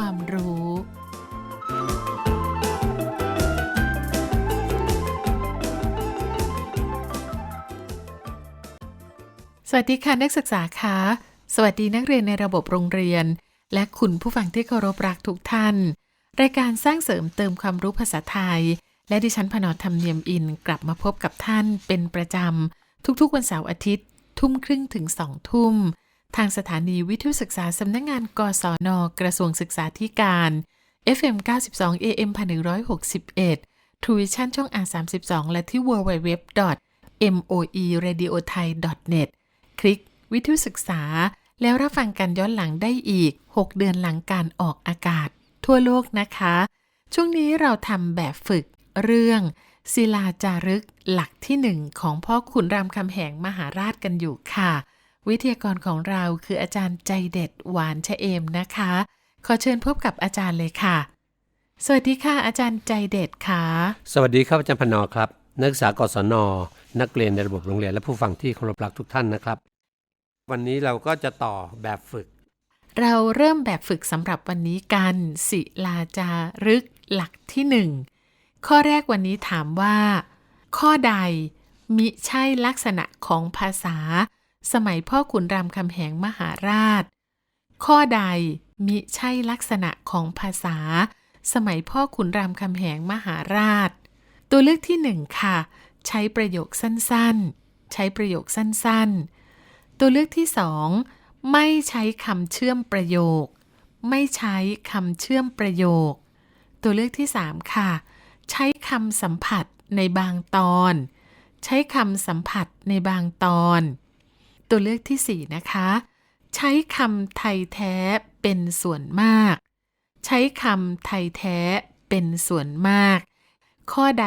ความรู้ สวัสดีค่ะนักศึกษาคะ สวัสดีนักเรียนในระบบโรงเรียน และคุณผู้ฟังที่เคารพรักทุกท่าน รายการสร้างเสริมเติมความรู้ภาษาไทย และดิฉันพนอธรรมเนียมอินกลับมาพบกับท่านเป็นประจำทุกๆวันเสาร์อาทิตย์ ทุ่มครึ่งถึงสองทุ่ม ทางสถานีวิทยุศึกษาสำนักงงานกศน กระทรวงศึกษาธิการ FM 92 AM 1161 True Vision ช่อง R32 และที่ www moeradiothai.net คลิกวิทยุศึกษา แล้วรับฟังกันย้อนหลังได้อีก 6 เดือนหลังการออกอากาศ ทั่วโลกนะคะ ช่วงนี้เราทำแบบฝึกเรื่อง ศิลาจารึกหลักที่หนึ่งของพ่อขุนรามคำแหงมหาราชกันอยู่ค่ะ วิทยากรของเราคืออาจารย์ใจเด็ดหวานชะเอมนะคะ ขอเชิญพบกับอาจารย์เลยค่ะ สวัสดีค่ะ อาจารย์ใจเด็ดค่ะ สวัสดีครับอาจารย์พนอครับ นักศึกษากศน นักเรียนในระบบโรงเรียนและผู้ฟังที่เคารพรักทุกท่านนะครับ วันนี้เราก็จะต่อแบบฝึก เราเริ่มแบบฝึกสำหรับวันนี้กันศิลาจารึกหลักที่หนึ่งข้อแรกวันนี้ถามว่า ข้อใดมิใช่ลักษณะของภาษา สมัยพ่อขุนรามคำแหงมหาราช ข้อใดมิใช่ลักษณะของภาษา สมัยพ่อขุนรามคำแหงมหาราช ตัวเลือกที่หนึ่งค่ะ ใช้ประโยคสั้นๆ ใช้ประโยคสั้นๆ ตัวเลือกที่สองไม่ใช้คำเชื่อมประโยค ไม่ใช้คำเชื่อมประโยค ตัวเลือกที่สามค่ะ ใช้คำสัมผัสในบางตอน ใช้คำสัมผัสในบางตอน ตัวเลือกที่สี่นะคะ ใช้คำไทยแท้เป็นส่วนมาก ใช้คำไทยแท้เป็นส่วนมาก ข้อใด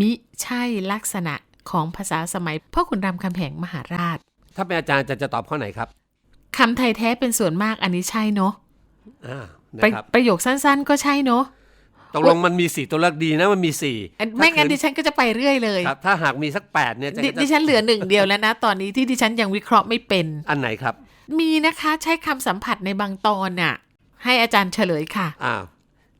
มิใช่ลักษณะของภาษาสมัยพ่อขุนรามคำแหงมหาราช ถ้าเป็นอาจารย์จะจะตอบข้อไหนครับคำไทยแท้เป็นส่วนมากอันนี้ใช่เนาะอ่านะประครับประโยคสั้นๆ ก็ใช่เนาะ ตกลงมันมีสี่ตัวเลือกดีนะมันมีสี่อันไม่งั้นถ้าดิฉันก็จะไปเรื่อยเลยครับถ้าหากมีสักแปดเนี่ยจะดิจะดิฉันเหลือหนึ่งเดียวแล้วนะ ตอนนี้ที่ดิฉันยังวิเคราะห์ไม่เป็น อันไหนครับ มีนะคะใช้คำสัมผัสในบางตอนน่ะ ให้อาจารย์เฉลยค่ะอ้าว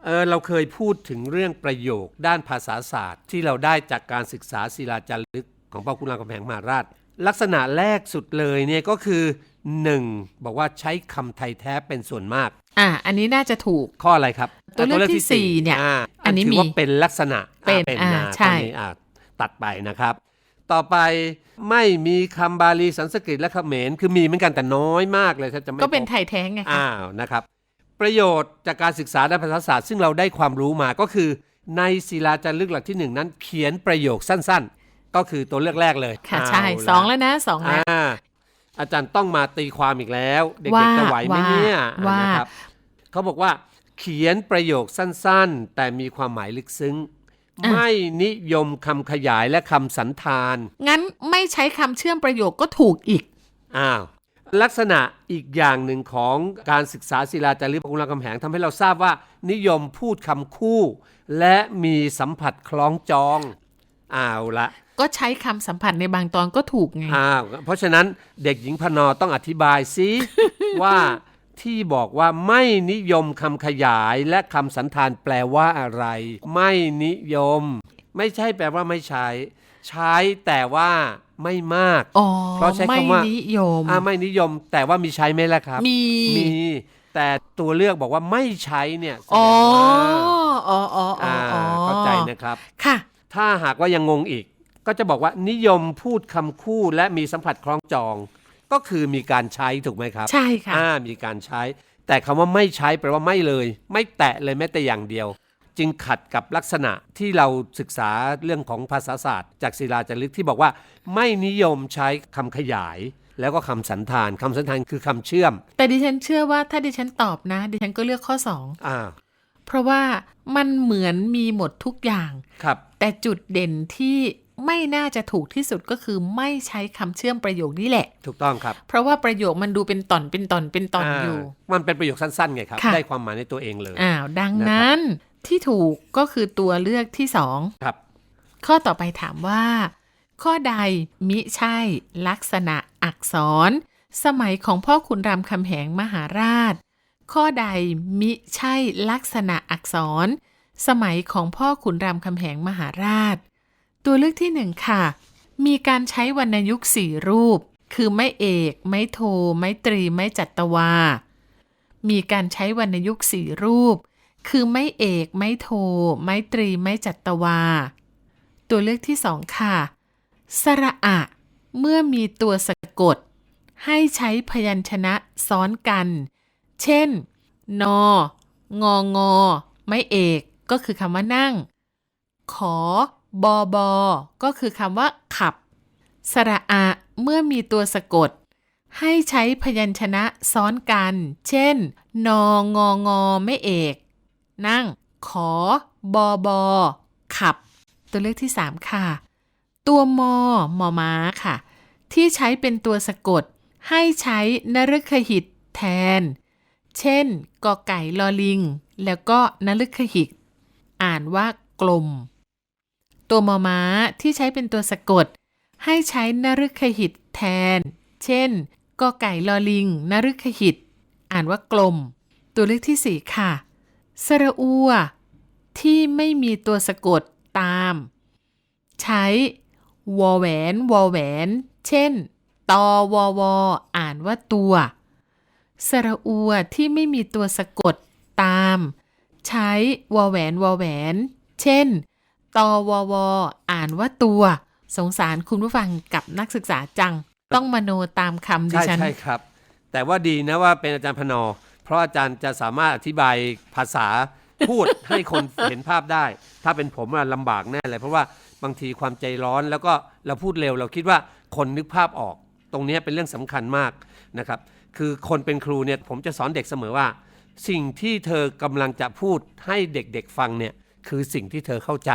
เออเราเคยพูดถึงเรื่องประโยคด้านภาษาศาสตร์ ที่เราได้จากการศึกษาศิลาจารึกของพ่อคุณรามคำแหงมหาราช ลักษณะแรกสุดเลยเนี่ยก็คือ หนึ่งบอกว่าใช้คำไทยแท้เป็นส่วนมาก อะอันนี้น่าจะถูก ข้ออะไรครับ ตัวเลือกที่สี่เนี่ยอ่าอันนี้ถืมีว่าเป็นลักษณะเป็นเป็นอ่านะใช่ตอนนี้อ่าตัดไปนะครับ ต่อไปไม่มีคำบาลีสันสกฤตและเขมรคือมีเหมือนกันแต่น้อยมากเลยถ้าจะไม่ก็เป็นพบไทยแท้ไงคะอ้าวนะครับ ประโยชน์จากการศึกษาด้านภาษาศาสตร์ซึ่งเราได้ความรู้มาก็คือในศิลาจารึกหลักที่หนึ่งนั้น เขียนประโยคสั้นๆ ก็คือตัวเลือกแรกเลย ค่ะใช่เาสองแล้วนะสองแล้ว อ่าอาจารย์ต้องมาตีความอีกแล้ว เด็ว่ากๆจะไหวไหมเนี่ยว่านะครับเขาบอกว่าเขียนประโยคสั้นๆ แต่มีความหมายลึกซึ้ง ไม่นิยมคำขยายและคำสันธาน งั้นไม่ใช้คำเชื่อมประโยคก็ถูกอีก อ้าว ลักษณะอีกอย่างหนึ่งของการศึกษาศิลาจารึกพระคุณรามคำแหงทำให้เราทราบว่า นิยมพูดคำคู่ และมีสัมผัสคล้องจองอ้าวละ ก็ใช้คำสัมผัสในบางตอนก็ถูกไงอ้าวเพราะฉะนั้นเด็กหญิงพนอต้องอธิบายซิ ว่าที่บอกว่าไม่นิยมคำขยายและคำสันธานแปลว่าอะไร ไม่นิยม ไม่ใช่แปลว่าไม่ใช้ ใช้แต่ว่าไม่มากอ๋อเพราะใช้ไม่คำว่านิยมอ่าไม่นิยม แต่ว่ามีใช้ไหมล่ะครับ มีมีแต่ตัวเลือกบอกว่าไม่ใช้เนี่ยแสดอ๋องว่าอ๋ออ๋ออ๋ออ่าอ๋อเข้าใจนะครับ ค่ะ ถ้าหากว่ายังงงอีก ก็จะบอกว่านิยมพูดคำคู่และมีสัมผัสคล้องจอง ก็คือมีการใช้ถูกไหมครับใช่ค่ะอ่ามีการใช้ แต่คำว่าไม่ใช้แปลว่าไม่เลย ไม่แตะเลยแม้แต่อย่างเดียว จึงขัดกับลักษณะที่เราศึกษาเรื่องของภาษาศาสตร์ จากศิลาจารึกที่บอกว่า ไม่นิยมใช้คำขยาย แล้วก็คำสันธานคำสันธานคือคำเชื่อม แต่ดิฉันเชื่อว่าถ้าดิฉันตอบนะ ดิฉันก็เลือกข้อสองอ่าเพราะว่ามันเหมือนมีหมดทุกอย่างครับ แต่จุดเด่นที่ ไม่น่าจะถูกที่สุดก็คือไม่ใช้คำเชื่อมประโยคนี่แหละ ถูกต้องครับ เพราะว่าประโยคมันดูเป็นตอนเป็นตอนเป็นตอนอยู่ามันเป็นประโยคสั้นๆไงครับค่ะได้ความหมายในตัวเองเลยอ้าวดังนั้นที่ถูกก็คือตัวเลือกที่สองครับ ข้อต่อไปถามว่า ข้อใดมิใช่ลักษณะอักษร สมัยของพ่อขุนรามคำแหงมหาราช ข้อใดมิใช่ลักษณะอักษร สมัยของพ่อขุนรามคำแหงมหาราช ตัวเลือกที่หนึ่งค่ะ มีการใช้วรรณยุกต์สี่รูป คือไม่เอก ไม่โท ไม่ตรี ไม่จัตวา มีการใช้วรรณยุกต์สี่รูป คือไม่เอก ไม่โท ไม่ตรี ไม่จัตวา ตัวเลือกที่สองค่ะ สระอะ เมื่อมีตัวสะกด ให้ใช้พยัญชนะซ้อนกัน เช่น นององอ ไม่เอก ก็คือคำว่านั่ง ขอ บอบอก็คือคำว่าขับ สระอะเมื่อมีตัวสะกด ให้ใช้พยัญชนะซ้อนกัน เช่น นององอไม่เอก นั่ง ขอ บอบอ ขับ ตัวเลือกที่ 3 ค่ะ ตัวมอมอม้าค่ะ ที่ใช้เป็นตัวสะกด ให้ใช้นฤคหิตแทน เช่นกอไก่ลอลิง แล้วก็นฤคหิต อ่านว่ากลม ตัวมอม้าที่ใช้เป็นตัวสะกด ให้ใช้นฤคหิตแทน เช่นกอไก่ลอลิงนฤคหิต อ่านว่ากลม ตัวเลือกที่สี่ค่ะ สระอัว ที่ไม่มีตัวสะกดตาม ใช้วอแหวนวอแหวน เช่นตอวอวออ่านว่าตัว สระอัวที่ไม่มีตัวสะกดตาม ใช้วอแหวนวอแหวน เช่น ตอวอวออ่านว่าตัว สงสารคุณผู้ฟังกับนักศึกษาจัง ต้องมโนตามคำดิฉันใช่ครับ แต่ว่าดีนะว่าเป็นอาจารย์พนอ เพราะอาจารย์จะสามารถอธิบายภาษาพูดให้คนเห็นภาพได้ ถ้าเป็นผมอะลำบากแน่เลยเพราะว่าบางทีความใจร้อนแล้วก็เราพูดเร็วเราคิดว่าคนนึกภาพออก ตรงนี้เป็นเรื่องสำคัญมากนะครับ คือคนเป็นครูเนี่ยผมจะสอนเด็กเสมอว่า สิ่งที่เธอกำลังจะพูดให้เด็กๆฟังเนี่ยคือสิ่งที่เธอเข้าใจ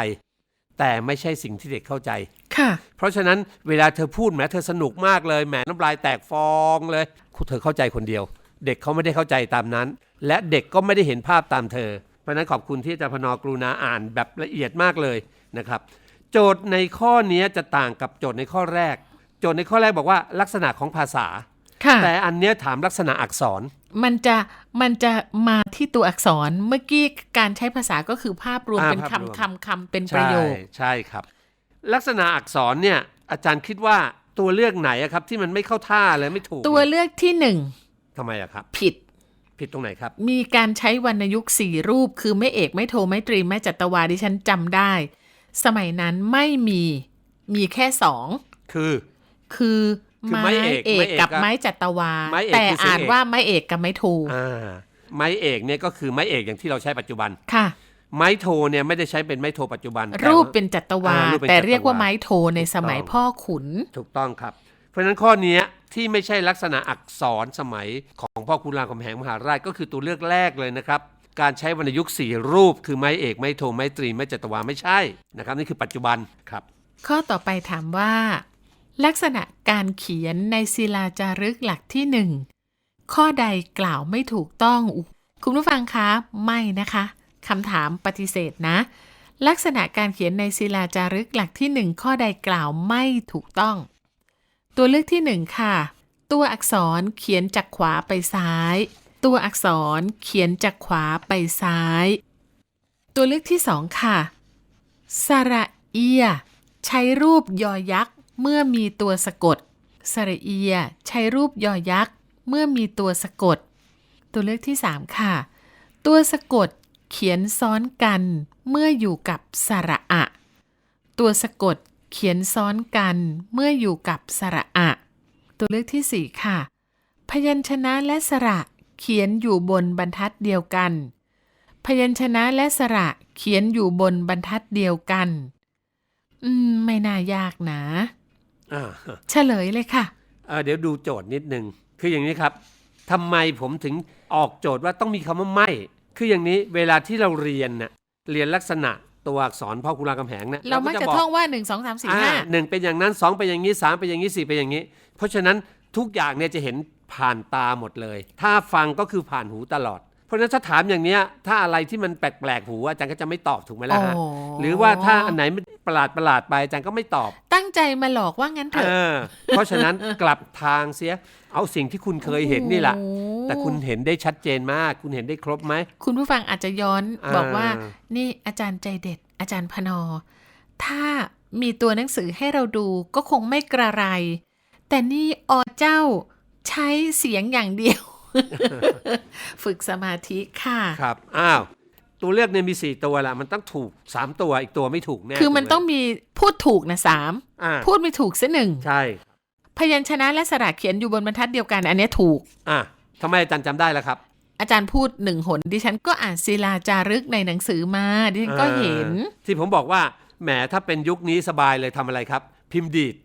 แต่ไม่ใช่สิ่งที่เด็กเข้าใจ ค่ะ เพราะฉะนั้นเวลาเธอพูดแหมเธอสนุกมากเลยแหมน้ำลายแตกฟองเลยเธอเข้าใจคนเดียว เด็กเขาไม่ได้เข้าใจตามนั้น และเด็กก็ไม่ได้เห็นภาพตามเธอ เพราะฉะนั้นขอบคุณที่อาจารย์พนกรุณาอ่านแบบละเอียดมากเลยนะครับ โจทย์ในข้อนี้จะต่างกับโจทย์ในข้อแรก โจทย์ในข้อแรกบอกว่าลักษณะของภาษาค่ะ แต่อันเนี้ยถามลักษณะอักษร มันจะมันจะมาที่ตัวอักษรเมื่อกี้การใช้ภาษาก็คือภาพรวมอ่าเป็นภาพรวมคำคำคำเป็นประโยคใช่ใช่ครับ ลักษณะอักษรเนี่ยอาจารย์คิดว่าตัวเลือกไหนอะครับ ที่มันไม่เข้าท่าเลยไม่ถูก ตัวเลือกที่หนึ่งทำไมอะครับ ผิดผิดตรงไหนครับ มีการใช้วรรณยุกต์สี่รูป คือไม่เอกไม่โทไม่ตรีไม่จัตวาดิฉันจำได้ สมัยนั้นไม่มีมีแค่สองคือ คือ คือไม้เอกเอไม้กเอกกับอะไม้จัตวาไม้เอกแต่คือเสียงอ่านเอกว่าไม้เอกกับไม้โทอ่าไม้เอกเนี่ยก็คือไม้เอกอย่างที่เราใช้ปัจจุบันค่ะ ไม้โทเนี่ยไม่ได้ใช้เป็นไม้โทปัจจุบันแต่รูปว่าเป็นจัตวาอ่ารูปเป็นแต่เรียกว่าจัตวาไม้โทในสมัยถูกต้องพ่อขุน ถูกต้องครับ เพราะฉะนั้นข้อเนี้ยที่ไม่ใช่ลักษณะอักษรสมัยของพ่อคุณรามคำแหงมหาราชก็คือตัวเลือกแรกเลยนะครับ การใช้วรรณยุกต์สี่รูป คือไม้เอกไม้โทไม้ตรีไม้จัตวาไม่ใช่นะครับนี่คือปัจจุบันครับ ข้อต่อไปถามว่า ลักษณะการเขียนในศิลาจารึกหลักที่หนึ่งข้อใดกล่าวไม่ถูกต้อง คุณผู้ฟังคะไม่นะคะคำถามปฏิเสธนะ ลักษณะการเขียนในศิลาจารึกหลักที่หนึ่งข้อใดกล่าวไม่ถูกต้อง ตัวเลือกที่หนึ่งค่ะ ตัวอักษรเขียนจากขวาไปซ้าย ตัวอักษรเขียนจากขวาไปซ้าย ตัวเลือกที่สองค่ะสระเอีย ใช้รูปยอยักษ์ เมื่อมีตัวสะกดสระเอีย ใช้รูปยอยักษ์ เมื่อมีตัวสะกด ตัวเลือกที่ 3 ค่ะ ตัวสะกดเขียนซ้อนกัน เมื่ออยู่กับสระอะ ตัวสะกดเขียนซ้อนกัน เมื่ออยู่กับสระอะ ตัวเลือกที่ 4 ค่ะ พยัญชนะและสระเขียนอยู่บนบรรทัดเดียวกัน พยัญชนะและสระเขียนอยู่บนบรรทัดเดียวกัน อืม ไม่น่ายากนะ เฉลยเลยค่ะเอ่อเดี๋ยวดูโจทย์นิดนึง คืออย่างนี้ครับทำไมผมถึงออกโจทย์ว่าต้องมีคำว่าไม่ คืออย่างนี้เวลาที่เราเรียนน่ะเรียนลักษณะตัวอักษรพ่อคุณรามคำแหงเนี่ยเรามักจะบท่องว่า 1 2 3 4อ่า5หนึ่งเป็นอย่างนั้นสองเป็นอย่างนี้สามเป็นอย่างนี้สี่เป็นอย่างนี้ เพราะฉะนั้นทุกอย่างเนี่ยจะเห็นผ่านตาหมดเลย ถ้าฟังก็คือผ่านหูตลอด ราะฉะนั้นถ้าถามอย่างเนี้ยถ้าอะไรที่มันแปลกๆหูอาจารย์ก็จะไม่ตอบถูกไหมล่ะฮะโอ้หรือว่าถ้าอันไหนมันประหลาดประหลาดๆไปอาจารย์ก็ไม่ตอบ ตั้งใจมาหลอกว่างั้นเถเออะอเพราะฉะนั้นกลับทางเสียเอาสิ่งที่คุณเคยเห็นนี่แหละโอ้แต่คุณเห็นได้ชัดเจนมาก คุณเห็นได้ครบไหมคุณผู้ฟังอาจจะย้อนอ่าบอกว่า นี่อาจารย์ใจเด็ด อาจารย์พนอ ถ้ามีตัวหนังสือให้เราดูก็คงไม่กระไร แต่นี่อเจ้าใช้เสียงอย่างเดียว ฝึกสมาธิค่ะ ครับ อ้าว ตัวเลือกเนี่ยมี4ตัวละมันต้องถูก3ตัวอีกตัวไม่ถูกแน่คือมันถูกไหต้องมีพูดถูกนะสามอ่าพูดไม่ถูกซะหนึ่งใช่ พยัญชนะและสระเขียนอยู่บนบรรทัดเดียวกัน อันเนี้ยถูก อะทำไมอาจารย์จำได้ล่ะครับ อาจารย์พูดหนึ่งหนดิฉันก็อ่านศิลาจารึกในหนังสือมาดิฉันก็เห็นอ่าที่ผมบอกว่าแหมถ้าเป็นยุคนี้สบายเลยทำอะไรครับ พิมพ์ดีด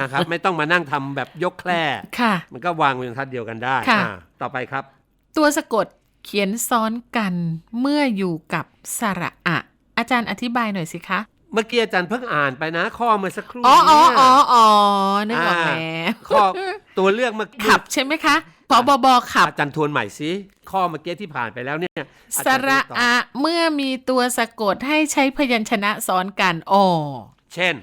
นะครับ ไม่ต้องมานั่งทำแบบยกแคร่ค่ะมันก็วางบนบรรทัดเดียวกันได้ค่ะอ่าต่อไปครับ ตัวสะกดเขียนซ้อนกันเมื่ออยู่กับสระอะ อาจารย์อธิบายหน่อยสิคะเมื่อกี้อาจารย์เพิ่งอ่านไปนะ ข้อเมื่อสักครู่อ๋ออ๋อเนี่ยอ๋ออ๋อนึกออกอ่าแล้วข้อตัวเลือกเมื่อกี้ขับใช่ไหมคะพอบอบอขับ อาจารย์ทวนใหม่สิข้อเมื่อกี้ที่ผ่านไปแล้วเนี่ยอาสจารย์ระไม่ตอบอะเมื่อมีตัวสะกดให้ใช้พยัญชนะซ้อนกันอ๋อเช่น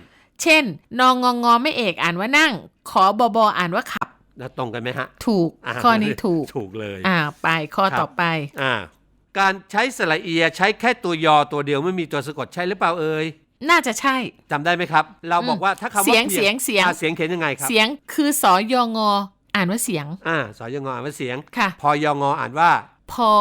เช่น นองงองอไม่เอกอ่านว่านั่ง ขอบอบออ่านว่าขับ แล้วตรงกันไหมฮะ ถูกาข้อนี้ถูก ถูกเลย อ่า ไป ข้อครับต่อไป อ่า การใช้สระเอียใช้แค่ตัวยอตัวเดียวไม่มีตัวสะกดใช่หรือเปล่าเอ่ย น่าจะใช่จำได้ไหมครับ เราบอกว่าถ้าคำว่าเสียงพีเสียงเสียงอ่าเสียงเขียนยังไงครับ เสียงคือสอยองออ่านว่าเสียง อ่า สอยงออ่านว่าเสียง ค่ะ พอยองออ่านว่าพอ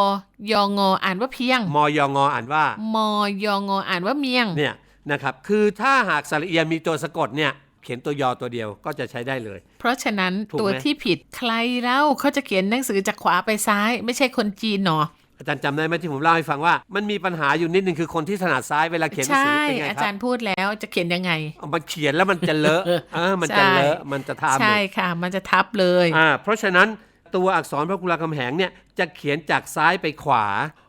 ยองออ่านว่าเพียง มอยองออ่านว่า มอยองออ่านว่าเมียง เนี่ย นะครับ คือถ้าหากสระเอียมีตัวสะกดเนี่ยเขียนตัวยอตัวเดียวก็จะใช้ได้เลย เพราะฉะนั้นถูกไหมตัวที่ผิดใครเล่าเขาจะเขียนหนังสือจากขวาไปซ้าย ไม่ใช่คนจีนเนาะอาจารย์จำได้ไหมที่ผมเล่าให้ฟังว่า มันมีปัญหาอยู่นิดนึงคือคนที่ถนัดซ้ายเวลาเขียนหนังใช่สือเป็นไงอาคจารับรย์พูดแล้วจะเขียนยังไงเอามันเขียนแล้วมันจะเลอะเออมันจะเลอะมันจะทำใช่ค่ะ มันจะทับเลยอ่าเพราะฉะนั้นตัวอักษรพระกุลาคำแหงเนี่ยจะเขียนจากซ้ายไปขวา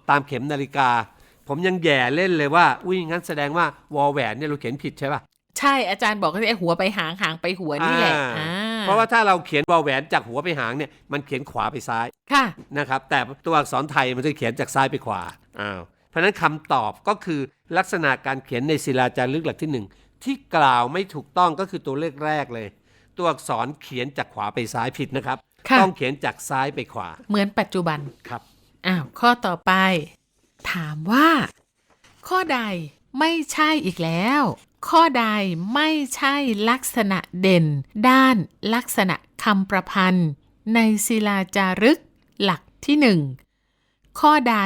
ตามเข็มนาฬิกา ผมยังแย่เล่นเลยว่า อุ้ยงั้นแสดงว่าวอลแหวนเนี่ยเราเขียนผิดใช่ป่ะใช่อาจารย์บอกว่าไอ้หัวไปหางหางไปหัวนี่แหละอ่าอ่าเพราะว่าถ้าเราเขียนวอลแหวนจากหัวไปหางเนี่ยมันเขียนขวาไปซ้ายค่ะนะครับแต่ตัวอักษรไทยมันจะเขียนจากซ้ายไปขวาอ้าวเพราะฉะนั้นคำตอบก็คือลักษณะการเขียนในศิลาจารึกหลักที่หนึ่งที่กล่าวไม่ถูกต้องก็คือตัวเลขแรกเลย ตัวอักษรเขียนจากขวาไปซ้ายผิดนะครับค่ะต้องเขียนจากซ้ายไปขวา เหมือนปัจจุบันครับอ้าวข้อต่อไป ถามว่า ข้อใดไม่ใช่อีกแล้ว ข้อใดไม่ใช่ลักษณะเด่น ด้านลักษณะคำประพันธ์ ในศิลาจารึก หลักที่หนึ่งข้อใด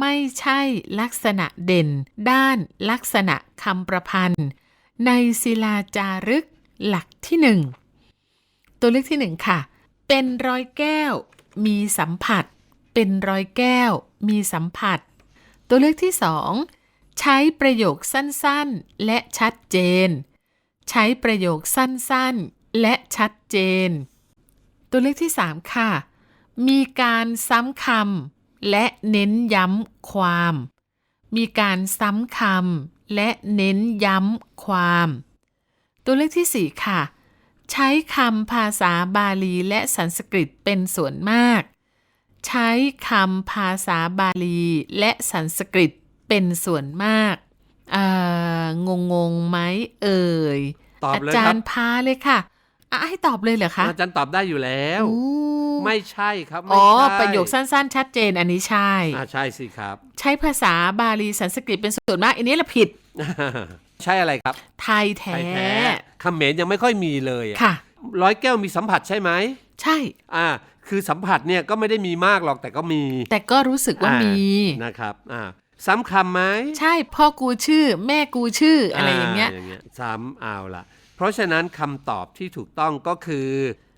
ไม่ใช่ลักษณะเด่น ด้านลักษณะคำประพันธ์ ในศิลาจารึก หลักที่หนึ่งตัวเลือกที่หนึ่งค่ะ เป็นรอยแก้ว มีสัมผัส เป็นรอยแก้ว มีสัมผัส ตัวเลือกที่สองใช้ประโยคสั้นๆ และชัดเจน ใช้ประโยคสั้นๆ และชัดเจน ตัวเลือกที่สามค่ะ มีการซ้ำคำและเน้นย้ำความ มีการซ้ำคำและเน้นย้ำความ ตัวเลือกที่สี่ค่ะ ใช้คำภาษาบาลีและสันสกฤตเป็นส่วนมาก ใช้คำภาษาบาลีและสันสกฤตเป็นส่วนมากเอ่องงงๆไหมเอ่ยตอบเลยจาครัรบย์พาเลยค่ะอะให้ตอบเลยเหรอคะอาจารย์ตอบได้อยู่แล้วอู้ไม่ใช่ครับไม่อ๋อใช่ประโยคสั้นๆ ชัดเจนอันนี้ใช่อ่าใช่สิครับ ใช้ภาษาบาลีสันสกฤตเป็นส่วนมากอันนี้ละผิด ใช่อะไรครับไทยแท้ไทยแท้คำเขมรยังไม่ค่อยมีเลยอะค่ะ ร้อยแก้วมีสัมผัสใช่ไหม ใช่ อ่า คือสัมผัสเนี่ยก็ไม่ได้มีมากหรอกแต่ก็มี แต่ก็รู้สึกว่ามีอ่นะครับอ่าซ้ำคำไหมใช่พ่อกูชื่อ แม่กูชื่ออะไรอย่างเงี้ยอย่างเงี้ยซ้ำเอาละเพราะฉะนั้นคำตอบที่ถูกต้องก็คือ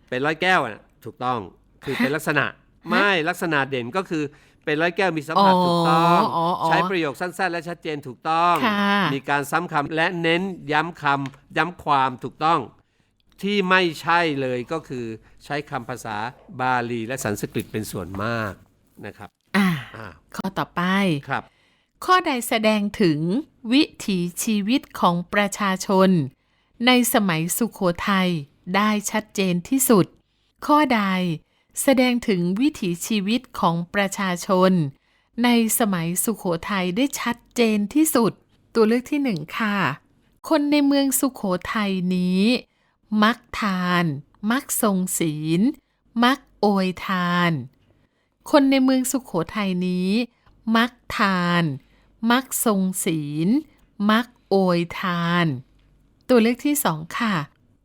เป็นร้อยแก้วอะถูกต้องคือเป็นลักษณะไม่ลักษณะเด่นก็คือเป็นร้อยแก้วมีสัมผัสอ๋อถูกต้องอ๋ออ๋อใช้ประโยคสั้น ๆ และชัดเจนถูกต้องค่ะมีการซ้ำคำและเน้นย้ำคำย้ำความถูกต้อง ที่ไม่ใช่เลยก็คือใช้คำภาษาบาลีและสันสกฤตเป็นส่วนมากนะครับ อ่าอ้าวข้อต่อไป ครับ ข้อใดแสดงถึงวิถีชีวิตของประชาชน ในสมัยสุขโขทัยได้ชัดเจนที่สุด ข้อใดแสดงถึงวิถีชีวิตของประชาชน ในสมัยสุขโขทัยได้ชัดเจนที่สุด ตัวเลือกที่หนึ่งค่ะ คนในเมืองสุขโขทัยนี้ มักทาน มักทรงศีล มักโอยทาน คนในเมืองสุขโขทัยนี้ มักทาน มักทรงศีล มักโอยทาน ตัวเลือกที่สองค่ะ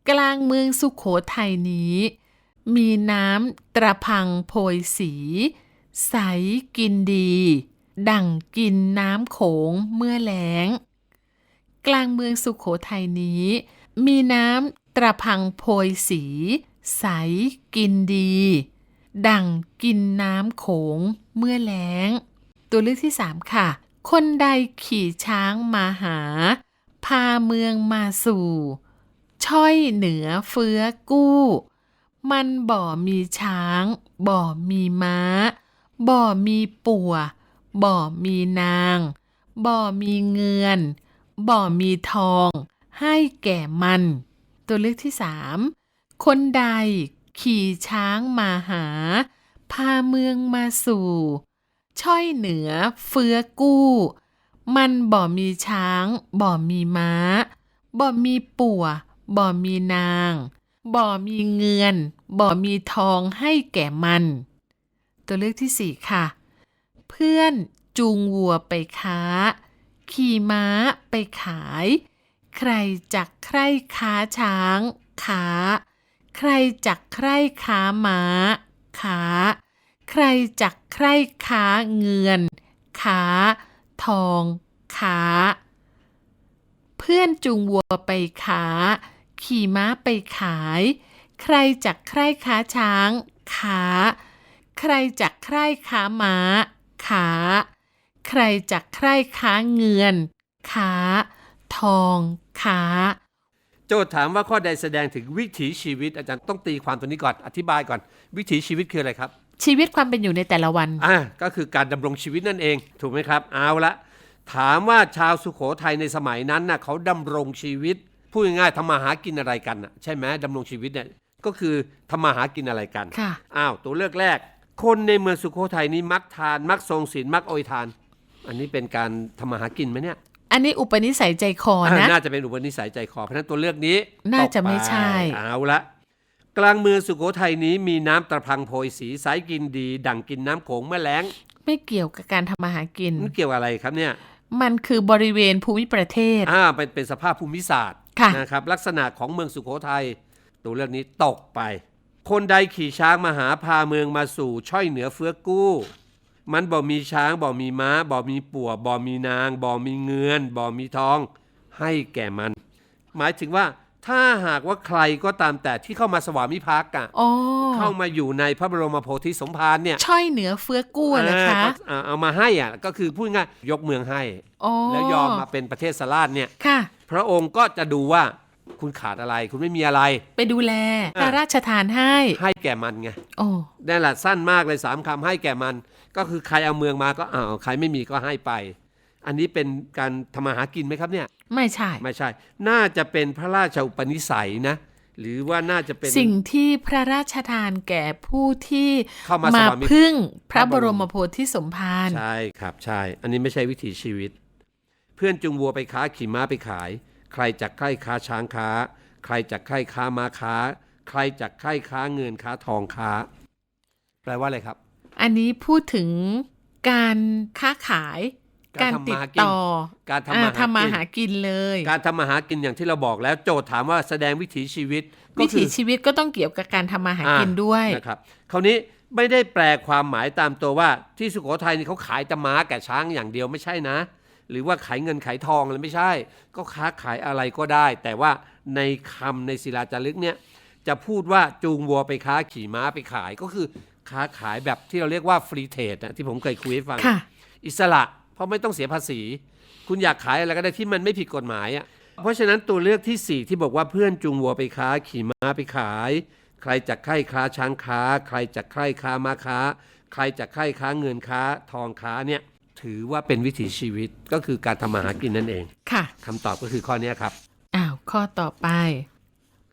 กลางเมืองสุขโขทัยนี้ มีน้ำตระพังโพยสี ใสกินดี ดั่งกินน้ำโขงเมื่อแล้ง กลางเมืองสุขโขทัยนี้มีน้ำ ตระพังโพยสี ใสกินดี ดั่งกินน้ำโขงเมื่อแล้ง ตัวเลือกที่สามค่ะ คนใดขี่ช้างมาหา พาเมืองมาสู่ ช่อยเหนือเฟื้อกู้ มันบ่มีช้าง บ่มีม้า บ่มีปัวบ่มีนาง บ่มีเงิน บ่มีทอง ให้แก่มัน ตัวเลือกที่สามคนใดขี่ช้างมาหา พาเมืองมาสู่ ช่อยเหนือเฟื้อกู้ มันบ่มีช้าง บ่มีม้า บ่มีปัวบ่มีนาง บ่มีเงิน บ่มีทองให้แก่มัน ตัวเลือกที่สี่ค่ะ เพื่อนจูงวัวไปค้า ขี่ม้าไปขาย ใครจักใคร่ค้าช้างค้าใครจักใคร่ค้าม้าค้าใครจักใคร่ค้าเงินค้าทองค้าเพื่อนจูงวัวไปค้าขี่ม้าไปขาย ใครจักใคร่ค้าช้างค้าใครจักใคร่ค้าม้าค้าใครจักใคร่ค้าเงินค้าทอง ค้า โจทย์ถามว่าข้อใดแสดงถึงวิถีชีวิต อาจารย์ต้องตีความตัวนี้ก่อนอธิบายก่อน วิถีชีวิตคืออะไรครับ ชีวิตความเป็นอยู่ในแต่ละวันอ่าก็คือการดำรงชีวิตนั่นเอง ถูกไหมครับ เอาละถามว่าชาวสุโขทัยในสมัยนั้นน่ะเขาดำรงชีวิตพูดง่ายๆทำมาหากินอะไรกันน่ะใช่ไหมดำรงชีวิตเนี่ยก็คือทำมาหากินอะไรกันค่ะ อ้าวตัวเลือกแรก คนในเมืองสุโขทัยนี้มักทาน มักทรงศีลมักโอยทาน อันนี้เป็นการทำมาหากินไหมเนี่ย อันนี้อุปนิสัยใจคอนะ น่าจะเป็นอุปนิสัยใจคอ เพราะฉะนั้นตัวเลือกนี้ น่าจะตกปไม่ใช่ เอาละกลางเมืองสุโขทัยนี้มีน้ำตะพังโพยสีใสกินดี ดั่งกินน้ำโขงเมื่อแล้ง ไม่เกี่ยวกับการทำมาหากินมันเกี่ยวอะไรครับเนี่ย มันคือบริเวณภูมิประเทศ อ่าเป็นเป็นสภาพภูมิศาสตร์ค่ะนะครับ ลักษณะของเมืองสุโขทัยตัวเรื่องนี้ตกไป คนใดขี่ช้างมาหาพาเมืองมาสู่ช่อยเหนือเฟื้อกู้ มันบ่มีช้างบ่มีม้าบ่มีปัวบ่มีนางบ่มีเงินบ่มีทอง ให้แก่มัน หมายถึงว่าถ้าหากว่าใครก็ตามแต่ที่เข้ามาสวามิภักดิ์อะอ๋อเข้ามาอยู่ในพระบรมโพธิสมภารเนี่ยช่อยเหนือเฟื้อกู้เหรอคะอ่าเอามาให้อะก็คือพูดง่ายยกเมืองให้อ๋อแล้วยอมมาเป็นประเทศสลาดเนี่ยค่ะ พระองค์ก็จะดูว่าคุณขาดอะไร คุณไม่มีอะไร ไปดูแลอะพระราชทานให้ ให้แก่มันไงโอ้นั่นแหละสั้นมากเลยสามคำให้แก่มัน ก็คือใครเอาเมืองมาก็อ้าวใครไม่มีก็ให้ไป อันนี้เป็นการทำมาหากินไหมครับเนี่ย ไม่ใช่ ไม่ใช่ น่าจะเป็นพระราชอุปนิสัยนะ หรือว่าน่าจะเป็นสิ่งที่พระราชทานแก่ผู้ที่เข้ามาสวามิพึ่งพระพระบบรรมมโพธิสมภารใช่ครับใช่ อันนี้ไม่ใช่วิถีชีวิต เพื่อนจุงวัวไปค้าขี่ม้าไปขาย ใครจักใคร่ค้าช้างค้า ใครจักใคร่ค้าม้าค้า ใครจักใคร่ค้าเงินค้าทองค้า แปลว่าอะไรครับ อันนี้พูดถึงการค้าขาย กาการรทำติมาดหากินต่อ การทำอ่ามาหาทำมากินหากินเลย การทำมาหากินอย่างที่เราบอกแล้วโจทย์ถามว่าแสดงวิถีชีวิตก็วิคืถีอชีวิตก็ต้องเกี่ยวกับการทำมาหากินด้วยนะครับคราวนี้ไม่ได้แปลความหมายตามตัวว่าที่สุโขทัยนี่เขาขายแต่ม้าแก่ช้างอย่างเดียวไม่ใช่นะ หรือว่าขายเงินขายทองอะไรไม่ใช่ ก็ค้าขายอะไรก็ได้ แต่ว่าในคำในศิลาจารึกเนี่ยจะพูดว่าจูงวัวไปค้าขี่ม้าไปขายก็คือ ค้าขายแบบที่เราเรียกว่าฟรีเทรดนะที่ผมเคยคุยให้ฟังค่ะอิสระเพราะไม่ต้องเสียภาษี คุณอยากขายอะไรก็ได้ที่มันไม่ผิดกฎหมายอะเพราะฉะนั้นตัวเลือกที่ 4 ที่บอกว่าเพื่อนจูงวัวไปค้า ขี่ม้าไปขาย ใครจะใคร่ค้าช้างค้า ใครจะใคร่ค้าม้าค้า ใครจะใคร่ค้าเงินค้า ทองค้าเนี่ยถือว่าเป็นวิถีชีวิตก็คือการทำมาหากินนั่นเองค่ะคำตอบก็คือข้อเนี้ยครับอ้าวข้อต่อไป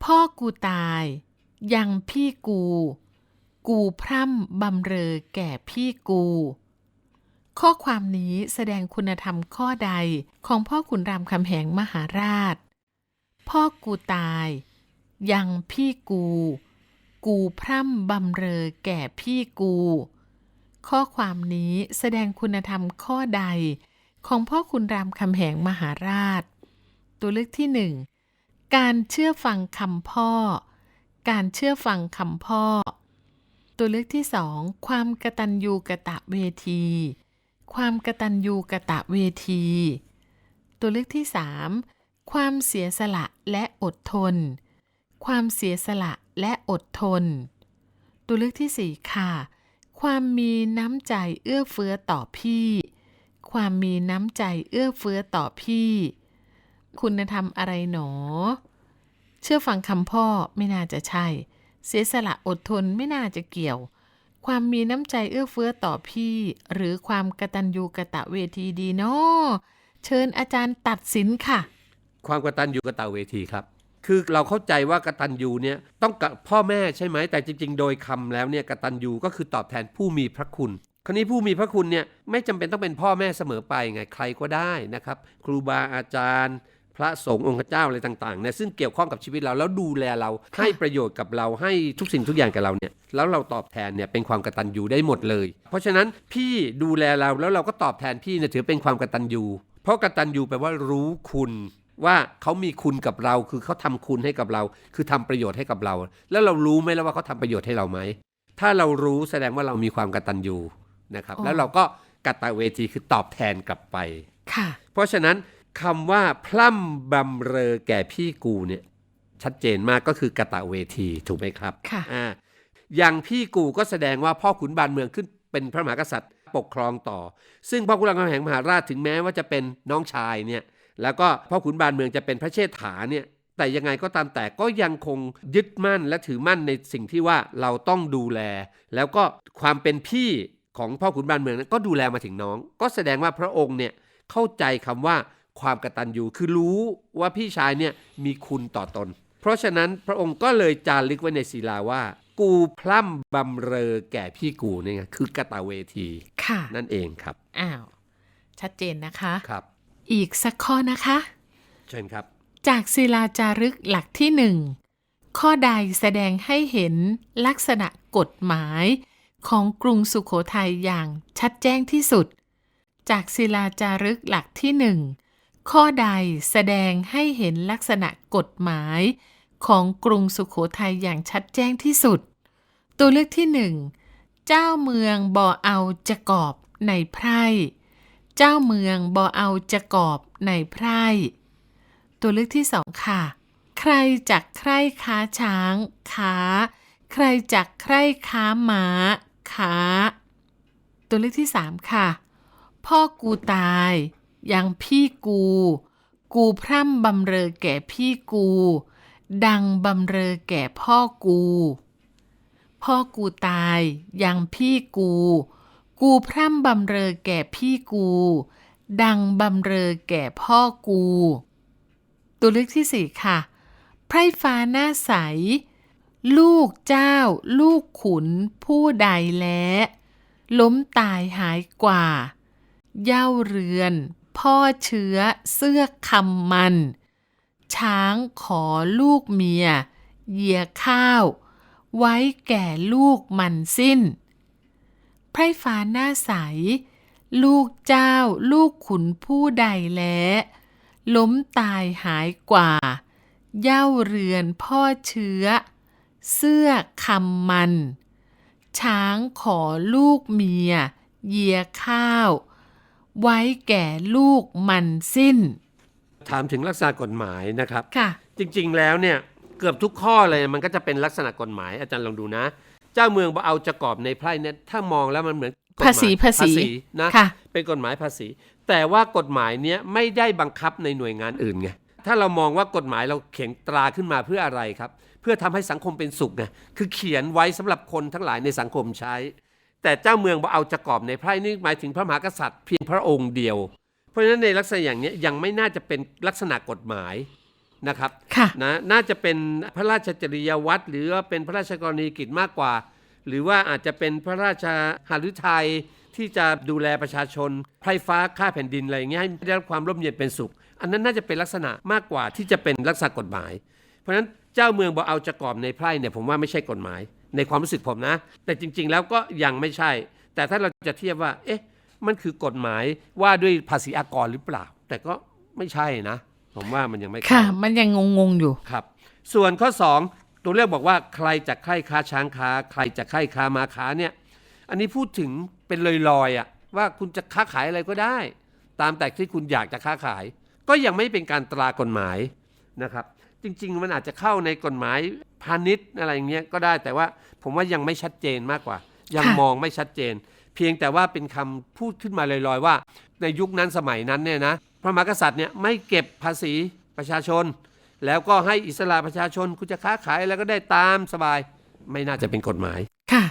พ่อกูตาย ยังพี่กู กูพร่ำบำเรอแก่พี่กู ข้อความนี้แสดงคุณธรรมข้อใดของพ่อขุนรามคำแหงมหาราช พ่อกูตาย ยังพี่กู กูพร่ำบำเรอแก่พี่กู ข้อความนี้แสดงคุณธรรมข้อใดของพ่อคุณรามคำแหงมหาราช ตัวเลือกที่หนึ่งการเชื่อฟังคำพ่อ การเชื่อฟังคำพ่อ ตัวเลือกที่สองความกตัญญูกะตะเวที ความกตัญญูกะตะเวที ตัวเลือกที่สามความเสียสละและอดทน ความเสียสละและอดทน ตัวเลือกที่สี่ค่ะ ความมีน้ำใจเอื้อเฟื้อต่อพี่ ความมีน้ำใจเอื้อเฟื้อต่อพี่ คุณธรรมอะไรหนอ เชื่อฟังคำพ่อไม่น่าจะใช่ เสียสละอดทนไม่น่าจะเกี่ยว ความมีน้ำใจเอื้อเฟื้อต่อพี่ หรือความกตัญญูกะตะเวทีดีเนาะเชิญอาจารย์ตัดสินค่ะ ความกตัญญูกะตะเวทีครับ คือเราเข้าใจว่ากตัญญูเนี่ยต้องกับพ่อแม่ใช่ไหมแต่จริง ๆ โดยคำแล้วเนี่ยกตัญญูก็คือตอบแทนผู้มีพระคุณคราวนี้ผู้มีพระคุณเนี่ยไม่จำเป็นต้องเป็นพ่อแม่เสมอไปไงใครก็ได้นะครับ ครูบาอาจารย์ พระสงฆ์องค์เจ้าอะไรต่างๆเนี่ยซึ่งเกี่ยวข้องกับชีวิตเราแล้วดูแลเราให้ประโยชน์กับเราให้ทุกสิ่งทุกอย่างกับเราเนี่ยแล้วเราตอบแทนเนี่ยเป็นความกตัญญูได้หมดเลย เพราะฉะนั้นพี่ดูแลเราแล้วเราก็ตอบแทนพี่เนี่ยถือเป็นความกตัญญูเพราะกตัญญูแปลว่ารู้คุณว่าเขามีคุณกับเราคือเขาทำคุณให้กับเรา คือทำประโยชน์ให้กับเรา แล้วเรารู้ไหมแล้วว่าเขาทำประโยชน์ให้เราไหมถ้าเรารู้แสดงว่าเรามีความกตัญญูนะครับอ๋อแล้วเราก็กตเวทีคือตอบแทนกลับไปค่ะเพราะฉะนั้น คำว่าพร่ำบำเรอแก่พี่กูเนี่ยชัดเจนมากก็คือกตเวทีถูกไหมครับค่ะอ่าอย่างพี่กูก็แสดงว่าพ่อขุนบานเมืองขึ้นเป็นพระมหากษัตริย์ปกครองต่อ ซึ่งพ่อขุนรามคำแหงมหาราชถึงแม้ว่าจะเป็นน้องชายเนี่ยแล้วก็พ่อขุนบานเมืองจะเป็นพระเชษฐาเนี่ยแต่ยังไงก็ตามแต่ก็ยังคงยึดมั่นและถือมั่นในสิ่งที่ว่าเราต้องดูแล แล้วก็ความเป็นพี่ของพ่อขุนบานเมืองนั้นก็ดูแลมาถึงน้อง ก็แสดงว่าพระองค์เนี่ยเข้าใจคำว่า ความกตัญญูคือรู้ว่าพี่ชายเนี่ยมีคุณต่อตน เพราะฉะนั้นพระองค์ก็เลยจารึกไว้ในศิลาว่า กูพร่ำบำเรอแก่พี่กูเนี่ยไงคือกตเวทีค่ะ นั่นเองครับ อ้าว ชัดเจนนะคะ ครับ อีกสักข้อนะคะ เชิญครับ จากศิลาจารึกหลักที่หนึ่งข้อใดแสดงให้เห็นลักษณะกฎหมายของกรุงสุขโขทัยอย่างชัดแจ้งที่สุด จากศิลาจารึกหลักที่หนึ่ง ข้อใดแสดงให้เห็นลักษณะกฎหมายของกรุงสุขโขทัยอย่างชัดแจ้งที่สุด ตัวเลือกที่หนึ่งเจ้าเมืองบ่อเอาจะกอบในไพร่ เจ้าเมืองบ่อเอาจะกอบในไพร่ ตัวเลือกที่สองค่ะ ใครจักใคร่ค้าช้างค้าใครจักใคร่ค้าม้าค้าตัวเลือกที่สามค่ะ พ่อกูตาย ยังพี่กู กูพร่ำบำเรอแก่พี่กู ดังบำเรอแก่พ่อกู พ่อกูตายยังพี่กู กูพร่ำบำเรอแก่พี่กู ดังบำเรอแก่พ่อกู ตัวเลือกที่สี่ค่ะ ไพร่ฟ้าหน้าใส ลูกเจ้า ลูกขุน ผู้ใดแลล้มตายหายกว่า เย่าเรือน พ่อเชื้อเสื้อคำมัน ช้างขอลูกเมีย เหยียข้าว ไว้แก่ลูกมันสิ้น ไพร่ฟ้าหน้าใส ลูกเจ้าลูกขุนผู้ใดแล้ล้มตายหายกว่า เย่าเรือนพ่อเชื้อ เสื้อคำมัน ช้างขอลูกเมีย เหยียข้าว ไว้แก่ลูกมันสิ้น ถามถึงลักษณะกฎหมายนะครับ ค่ะ จริงๆแล้วเนี่ยเกือบทุกข้อเลยมันก็จะเป็นลักษณะกฎหมายอาจารย์ลองดูนะ เจ้าเมืองบ่เอาจะกอบในไพร่เนี่ยถ้ามองแล้วมันเหมือนกฎหมยภาษีภาษีนะค่ะ เป็นกฎหมายภาษี แต่ว่ากฎหมายเนี้ยไม่ได้บังคับในหน่วยงานอื่นไงถ้าเรามองว่ากฎหมายเราเขียนตราขึ้นมาเพื่ออะไรครับ เพื่อทำให้สังคมเป็นสุขไงคือเขียนไว้สำหรับคนทั้งหลายในสังคมใช้ แต่เจ้าเมืองบ่เอาจะกอบในไพร่นี่หมายถึงพระมหากษัตริย์เพียงพระองค์เดียว เพราะฉะนั้นในลักษณะอย่างเนี้ยยังไม่น่าจะเป็นลักษณะกฎหมายนะครับค่ะนะน่าจะเป็นพระราชจริยวัตรหรือว่าเป็นพระราชกรณียกิจมากกว่า หรือว่าอาจจะเป็นพระราชหฤทัยที่จะดูแลประชาชนไพร่ฟ้าข้าแผ่นดินอะไรอย่างเงี้ยให้ได้รับความร่มเย็นเป็นสุข อันนั้นน่าจะเป็นลักษณะมากกว่าที่จะเป็นลักษณะกฎหมาย เพราะฉะนั้นเจ้าเมืองบอกเอาจะกรอบในไพร่เนี่ยผมว่าไม่ใช่กฎหมาย ในความรู้สึกผมนะ แต่จริง ๆ แล้วก็ยังไม่ใช่ แต่ถ้าเราจะเทียบว่า เอ๊ะ มันคือกฎหมายว่าด้วยภาษีอากรหรือเปล่า แต่ก็ไม่ใช่นะ ผมว่ามันยังไม่เข้าค่ะ มันยังงงๆอยู่ครับ ส่วนข้อ 2 ตัวเลือกบอกว่าใครจะใคร่ค้าช้างค้า ใครจะใคร่ค้ามาค้าเนี่ย อันนี้พูดถึงเป็นลอยๆอะว่าคุณจะค้าขายอะไรก็ได้ ตามแต่ที่คุณอยากจะค้าขาย ก็ยังไม่เป็นการตรากฎหมายนะครับ จริง ๆ มันอาจจะเข้าในกฎหมายพาณิชย์อะไรอย่างเงี้ยก็ได้แต่ว่าผมว่ายังไม่ชัดเจนมากกว่า ยังค่ะมองไม่ชัดเจน เพียงแต่ว่าเป็นคำพูดขึ้นมาลอยๆว่า ในยุคนั้นสมัยนั้นเนี่ยนะพระมหากษัตริย์เนี่ยไม่เก็บภาษีประชาชน แล้วก็ให้อิสระประชาชนคุณจะค้าขายอะไรก็ได้ตามสบาย ไม่น่าจะเป็นกฎหมายค่ะ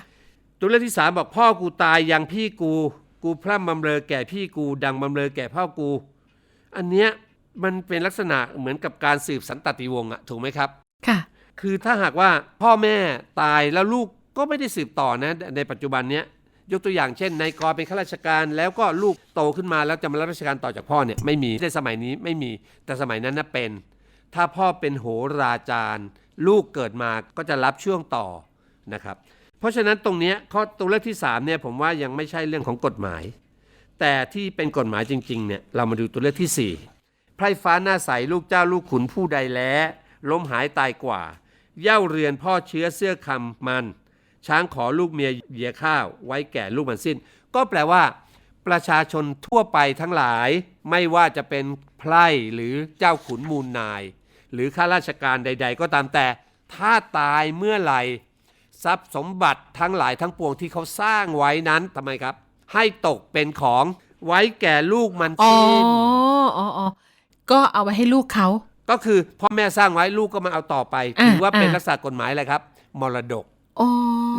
ตัวเลือกที่สามบอกพ่อกูตายยังพี่กู กูพร่ำบำเรอแก่พี่กู ดังบำเรอแก่พ่อกู อันเนี้ย มันเป็นลักษณะเหมือนกับการสืบสันตติวงศ์อะถูกไหมครับ ค่ะ คือถ้าหากว่าพ่อแม่ตายแล้วลูกก็ไม่ได้สืบต่อนะ ในปัจจุบันเนี้ยยกตัวอย่างเช่นนายกอเป็นข้าราชการ แล้วก็ลูกโตขึ้นมาแล้วจะมารับราชการต่อจากพ่อเนี่ยไม่มีในสมัยนี้ไม่มีแต่สมัยนั้นนะเป็น ถ้าพ่อเป็นโหราจารย์ ลูกเกิดมาก็จะรับช่วงต่อนะครับ เพราะฉะนั้นตรงเนี้ยข้อตัวเลือกที่3เนี่ยผมว่ายังไม่ใช่เรื่องของกฎหมาย แต่ที่เป็นกฎหมายจริงๆเนี่ยเรามาดูตัวเลือกที่ 4 ไพร่ฟ้าหน้าใสลูกเจ้าลูกขุนผู้ใดแล้ล้มหายตายกว่า เย่าเรือนพ่อเชื้อเสื้อคำมัน ช้างขอลูกเมียเหยียข้าวไว้แก่ลูกมันสิ้น ก็แปลว่า ประชาชนทั่วไปทั้งหลาย ไม่ว่าจะเป็นไพร่หรือเจ้าขุนมูลนาย หรือข้าราชการใด ๆ ก็ตามแต่ ถ้าตายเมื่อไหร่ทรัพย์สมบัติทั้งหลายทั้งปวงที่เขาสร้างไว้นั้นทำไมครับ ให้ตกเป็นของไว้แก่ลูกมันสิ้นอ๋ออ๋อ ก็เอาไว้ให้ลูกเขา ก็คือพ่อแม่สร้างไว้ลูกก็มาเอาต่อไปอ่าถือว่าเป็นอ่าลักษณะกฎหมายอะไรครับ มรดกอ๋อ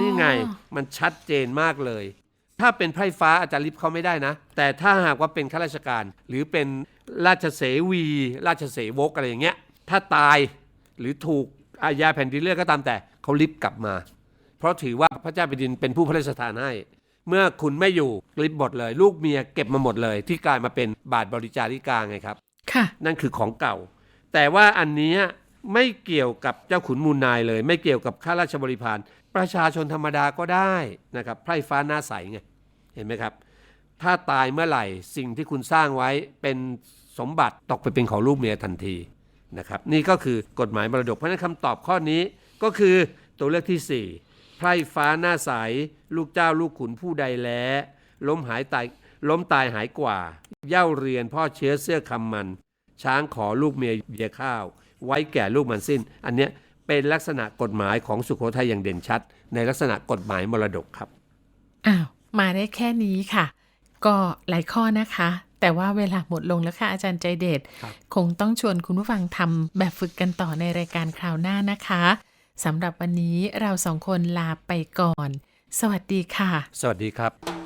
นี่ไงมันชัดเจนมากเลย ถ้าเป็นไพร่ฟ้าอาจจะริบเขาไม่ได้นะ แต่ถ้าหากว่าเป็นข้าราชการ หรือเป็นราชเสวี ราชเสวกอะไรอย่างเงี้ย ถ้าตายหรือถูกอาญาแผ่นดินเลือกก็ตามแต่เขาริบกลับมา เพราะถือว่าพระเจ้าแผ่นดินเป็นผู้พระราชทานให้เมื่อคุณไม่อยู่ริบหมดเลย ลูกเมียเก็บมาหมดเลย ที่กลายมาเป็นบาทบริจาริกาไงครับค่ะ นั่นคือของเก่า แต่ว่าอันนี้ไม่เกี่ยวกับเจ้าขุนมูลนายเลย ไม่เกี่ยวกับข้าราชบริพารประชาชนธรรมดาก็ได้นะครับไพร่ฟ้าหน้าใสไงเห็นไหมครับ ถ้าตายเมื่อไหร่สิ่งที่คุณสร้างไว้เป็นสมบัติตกไปเป็นของลูกเมียทันทีนะครับนี่ก็คือกฎหมายมรดกเพราะฉะนั้นคำตอบข้อนี้ก็คือตัวเลือกที่ 4 ไพร่ฟ้าหน้าใส ลูกเจ้าลูกขุนผู้ใดแล้ล้มหายตาย ล้มตายหายกว่า เย่าเรียนพ่อเชื้อเสื้อคำมัน ช้างขอลูกเมียเบียข้าว ไว้แก่ลูกมันสิ้น อันเนี้ยเป็นลักษณะกฎหมายของสุโขทัยอย่างเด่นชัด ในลักษณะกฎหมายมรดกครับอ้าวมาได้แค่นี้ค่ะ ก็หลายข้อนะคะ แต่ว่าเวลาหมดลงแล้วค่ะอาจารย์ใจเด็ดครับคงต้องชวนคุณผู้ฟังทำแบบฝึกกันต่อในรายการคราวหน้านะคะสำหรับวันนี้เราสองคนลาไปก่อน สวัสดีค่ะ สวัสดีครับ